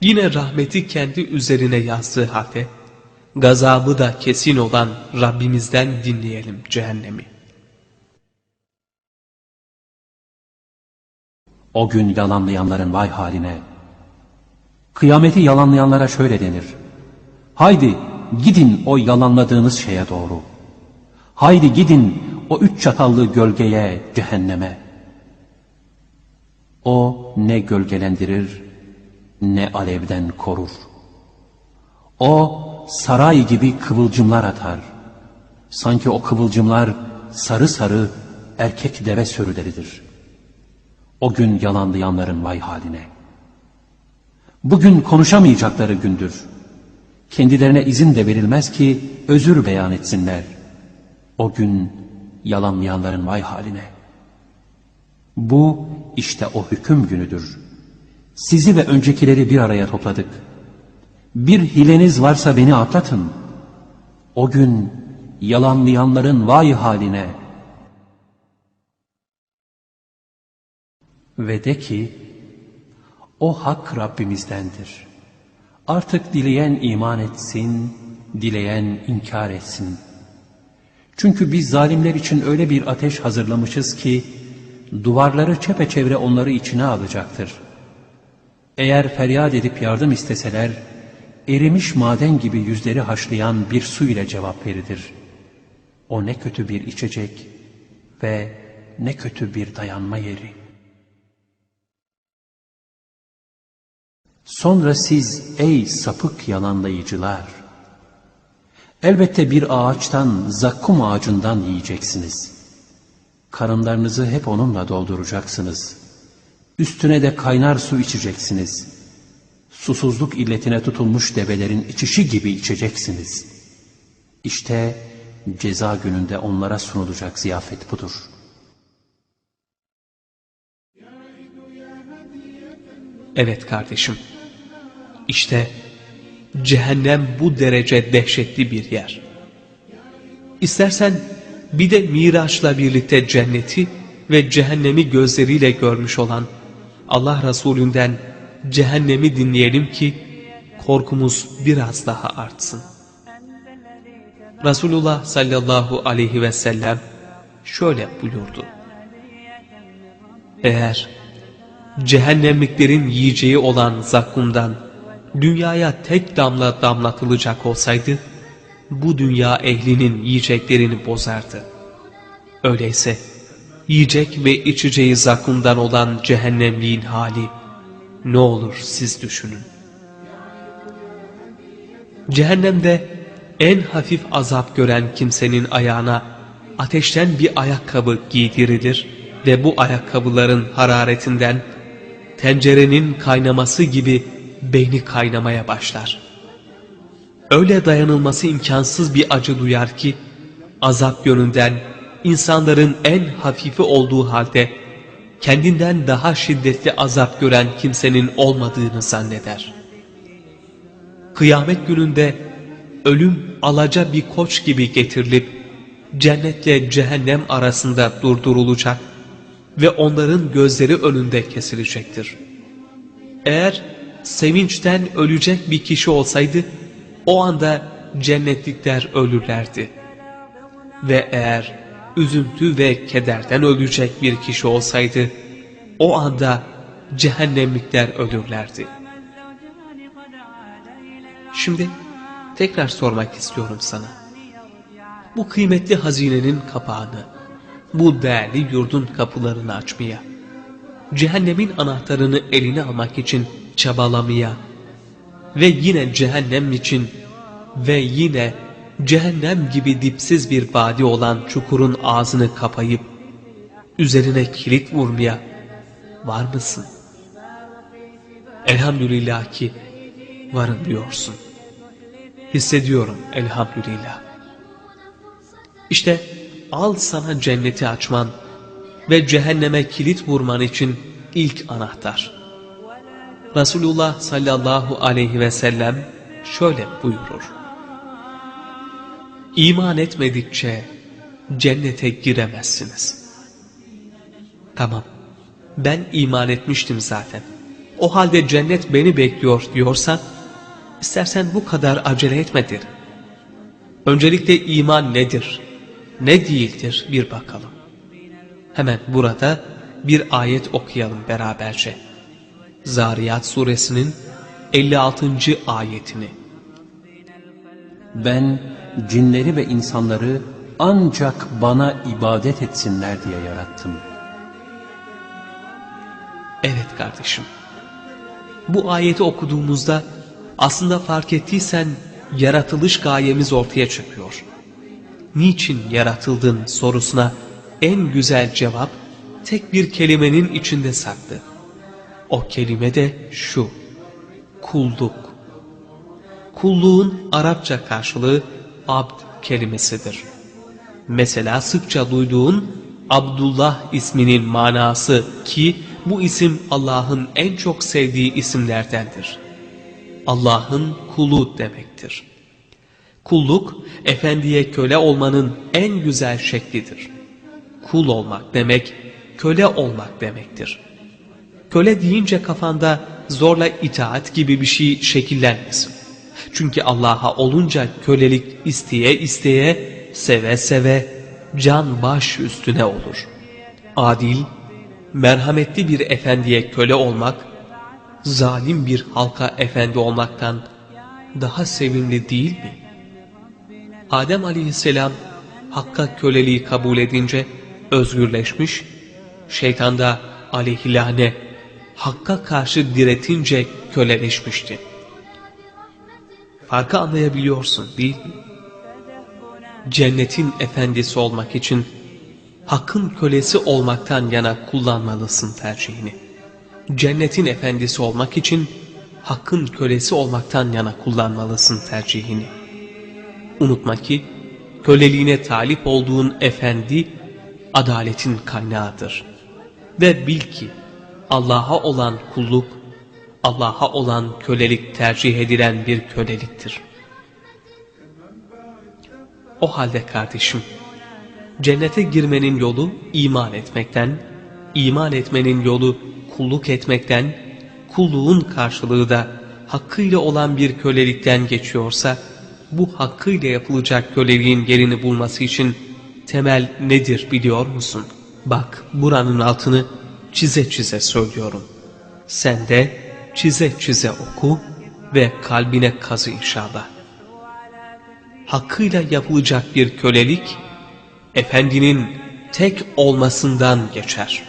Yine rahmeti kendi üzerine yazdığı halde, gazabı da kesin olan Rabbimizden dinleyelim cehennemi. O gün yalanlayanların vay haline. Kıyameti yalanlayanlara şöyle denir. Haydi gidin o yalanladığınız şeye doğru. Haydi gidin o üç çatallı gölgeye, cehenneme. O ne gölgelendirir ne alevden korur. O saray gibi kıvılcımlar atar. Sanki o kıvılcımlar sarı sarı erkek deve sürüleridir. O gün yalanlayanların vay haline. Bugün konuşamayacakları gündür. Kendilerine izin de verilmez ki özür beyan etsinler. O gün yalanlayanların vay haline. Bu işte o hüküm günüdür. Sizi ve öncekileri bir araya topladık. Bir hileniz varsa beni atlatın. O gün yalanlayanların vay haline. Ve de ki, o hak Rabbimizdendir. Artık dileyen iman etsin, dileyen inkar etsin. Çünkü biz zalimler için öyle bir ateş hazırlamışız ki, duvarları çepeçevre onları içine alacaktır. Eğer feryat edip yardım isteseler, erimiş maden gibi yüzleri haşlayan bir su ile cevap verilir. O ne kötü bir içecek ve ne kötü bir dayanma yeri. Sonra siz ey sapık yalanlayıcılar, elbette bir ağaçtan, zakkum ağacından yiyeceksiniz. Karınlarınızı hep onunla dolduracaksınız. Üstüne de kaynar su içeceksiniz. Susuzluk illetine tutulmuş develerin içişi gibi içeceksiniz. İşte ceza gününde onlara sunulacak ziyafet budur. Evet kardeşim. İşte cehennem bu derece dehşetli bir yer. İstersen bir de Miraç'la birlikte cenneti ve cehennemi gözleriyle görmüş olan Allah Resulünden cehennemi dinleyelim ki korkumuz biraz daha artsın. Resulullah sallallahu aleyhi ve sellem şöyle buyurdu. Eğer cehennemliklerin yiyeceği olan zakkumdan dünyaya tek damla damlatılacak olsaydı, bu dünya ehlinin yiyeceklerini bozardı. Öyleyse yiyecek ve içeceği zakkumdan olan cehennemliğin hali ne olur siz düşünün. Cehennemde en hafif azap gören kimsenin ayağına ateşten bir ayakkabı giydirilir ve bu ayakkabıların hararetinden tencerenin kaynaması gibi beyni kaynamaya başlar. Öyle dayanılması imkansız bir acı duyar ki azap yönünden insanların en hafifi olduğu halde kendinden daha şiddetli azap gören kimsenin olmadığını zanneder. Kıyamet gününde ölüm alaca bir koç gibi getirilip cennetle cehennem arasında durdurulacak ve onların gözleri önünde kesilecektir. Eğer sevinçten ölecek bir kişi olsaydı o anda cennetlikler ölürlerdi. Ve eğer üzüntü ve kederden ölecek bir kişi olsaydı o anda cehennemlikler ölürlerdi. Şimdi tekrar sormak istiyorum sana. Bu kıymetli hazinenin kapağını, bu değerli yurdun kapılarını açmaya, cehennemin anahtarını eline almak için çabalamaya ve yine cehennem için ve yine cehennem gibi dipsiz bir vadi olan çukurun ağzını kapayıp üzerine kilit vurmaya var mısın? Elhamdülillah ki varım diyorsun. Hissediyorum elhamdülillah. İşte al sana cenneti açman ve cehenneme kilit vurman için ilk anahtar. Resulullah sallallahu aleyhi ve sellem şöyle buyurur. İman etmedikçe cennete giremezsiniz. Tamam, ben iman etmiştim zaten. o halde cennet beni bekliyor diyorsan, istersen bu kadar acele etme derim. Öncelikle iman nedir, ne değildir bir bakalım. Hemen burada bir ayet okuyalım beraberce. Zariyat suresinin 56. ayetini. Ben cinleri ve insanları ancak bana ibadet etsinler diye yarattım. Evet kardeşim. Bu ayeti okuduğumuzda aslında fark ettiysen yaratılış gayemiz ortaya çıkıyor. Niçin yaratıldın sorusuna en güzel cevap tek bir kelimenin içinde saklı. O kelime de şu. Kulluk. Kulluğun Arapça karşılığı abd kelimesidir. Mesela sıkça duyduğun Abdullah isminin manası ki bu isim Allah'ın en çok sevdiği isimlerdendir. Allah'ın kulu demektir. Kulluk, efendiye köle olmanın en güzel şeklidir. Kul olmak demek, köle olmak demektir. Köle deyince kafanda zorla itaat gibi bir şey şekillenmesin. Çünkü Allah'a olunca kölelik isteye isteye, seve seve, can baş üstüne olur. Adil, merhametli bir efendiye köle olmak, zalim bir halka efendi olmaktan daha sevimli değil mi? Adem aleyhisselam Hakk'a köleliği kabul edince özgürleşmiş, şeytan da aleyhilâne Hakk'a karşı diretince köleleşmişti. Farkı anlayabiliyorsun değil mi? Cennetin efendisi olmak için Hakk'ın kölesi olmaktan yana kullanmalısın tercihini. Cennetin efendisi olmak için Hakk'ın kölesi olmaktan yana kullanmalısın tercihini. Unutma ki köleliğine talip olduğun efendi adaletin kaynağıdır. Ve bil ki Allah'a olan kulluk, Allah'a olan kölelik tercih edilen bir köleliktir. O halde kardeşim, cennete girmenin yolu iman etmekten, iman etmenin yolu kulluk etmekten, kulluğun karşılığı da hakkıyla olan bir kölelikten geçiyorsa, bu hakkıyla yapılacak köleliğin yerini bulması için temel nedir biliyor musun? Bak buranın altını çize çize söylüyorum. Sen de çize çize oku ve kalbine kazı inşallah. Hakkıyla yapılacak bir kölelik, efendinin tek olmasından geçer.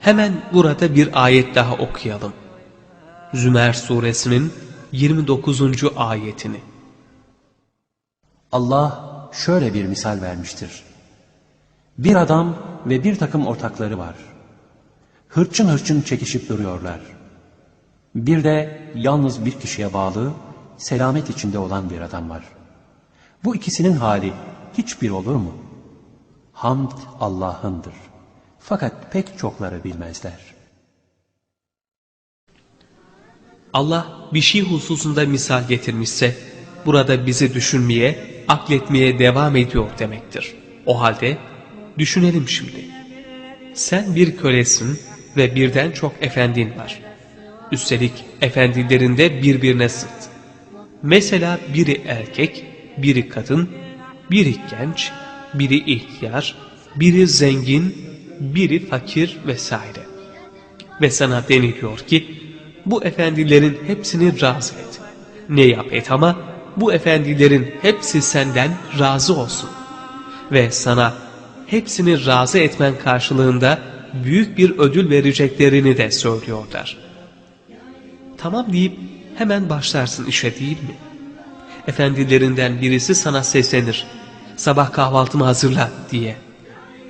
Hemen burada bir ayet daha okuyalım. Zümer suresinin 29. ayetini. Allah şöyle bir misal vermiştir. Bir adam ve bir takım ortakları var. Hırçın hırçın çekişip duruyorlar. Bir de yalnız bir kişiye bağlı, selamet içinde olan bir adam var. Bu ikisinin hali hiçbir olur mu? Hamd Allah'ındır. Fakat pek çokları bilmezler. Allah bir şey hususunda misal getirmişse, burada bizi düşünmeye, akletmeye devam ediyor demektir. O halde düşünelim şimdi. Sen bir kölesin ve birden çok efendin var. Üstelik efendilerinde birbirine sırt. Mesela biri erkek, biri kadın, biri genç, biri ihtiyar, biri zengin, biri fakir vesaire. Ve sana deniliyor ki bu efendilerin hepsini razı et. Ne yap et ama bu efendilerin hepsi senden razı olsun. Ve sana hepsini razı etmen karşılığında büyük bir ödül vereceklerini de söylüyorlar. Tamam deyip hemen başlarsın işe değil mi? Efendilerinden birisi sana seslenir. Sabah kahvaltımı hazırla diye.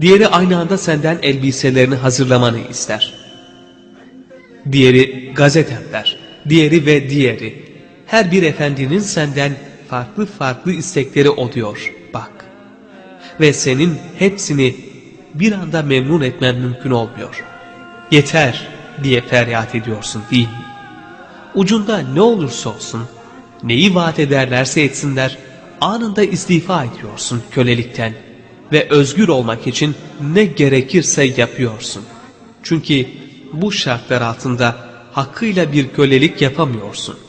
Diğeri aynı anda senden elbiselerini hazırlamanı ister. Diğeri gazetem der. Diğeri ve diğeri. Her bir efendinin senden farklı farklı istekleri oluyor. Bak. Ve senin hepsini bir anda memnun etmen mümkün olmuyor. Yeter diye feryat ediyorsun değil mi? Ucunda ne olursa olsun, neyi vaat ederlerse etsinler, anında istifa ediyorsun kölelikten ve özgür olmak için ne gerekirse yapıyorsun. Çünkü bu şartlar altında hakkıyla bir kölelik yapamıyorsun.